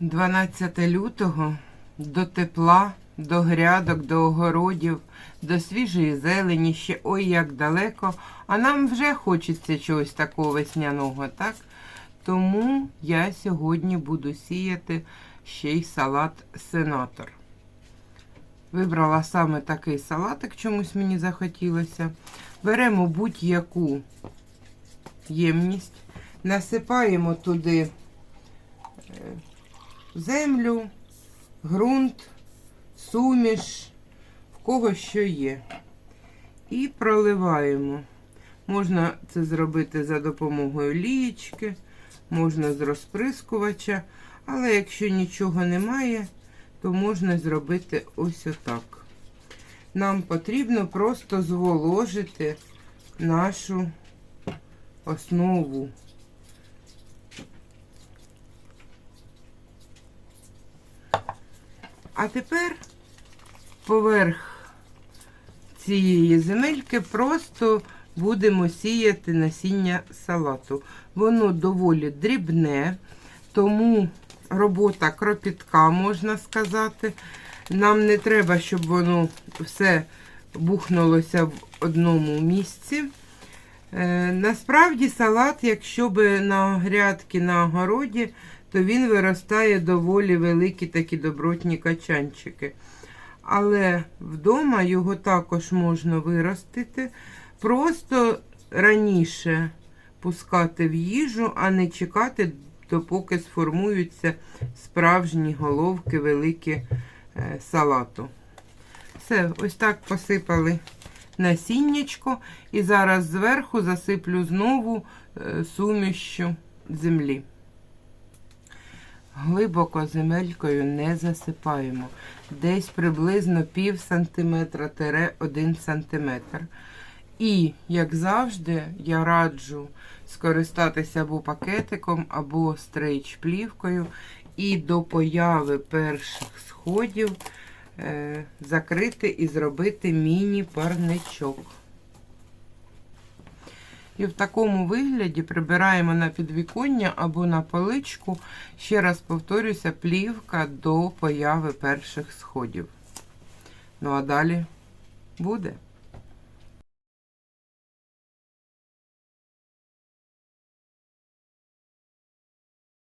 12 лютого до тепла, до грядок, до огородів, до свіжої зелені ще ой як далеко, а нам вже хочеться чогось такого весняного, так? Тому я сьогодні буду сіяти ще й салат сенатор. Вибрала саме такий салатик, чомусь мені захотілося. Беремо будь-яку ємність, насипаємо туди е, землю, ґрунт, суміш, в кого що є. І проливаємо. Можна це зробити за допомогою лієчки, можна з розприскувача, але якщо нічого немає, то можна зробити ось отак. Нам потрібно просто зволожити нашу основу. А тепер поверх цієї земельки просто будемо сіяти насіння салату. Воно доволі дрібне, тому робота кропітка, можна сказати. Нам не треба, щоб воно все бухнулося в одному місці. Е, насправді салат, якщо би на грядки на огороді, то він виростає доволі великі такі добротні качанчики. Але вдома його також можна виростити, просто раніше пускати в їжу, а не чекати, допоки сформуються справжні головки великі е, салату. Все, ось так посипали насіннячко. І зараз зверху засиплю знову е, сумішю землі. Глибоко земелькою не засипаємо. Десь приблизно пів сантиметра тире один сантиметр. І, як завжди, я раджу скористатися або пакетиком, або стрейч-плівкою. І до появи перших сходів е, закрити і зробити міні-парничок. І в такому вигляді прибираємо на підвіконня або на поличку, ще раз повторюся, плівка до появи перших сходів. Ну а далі буде.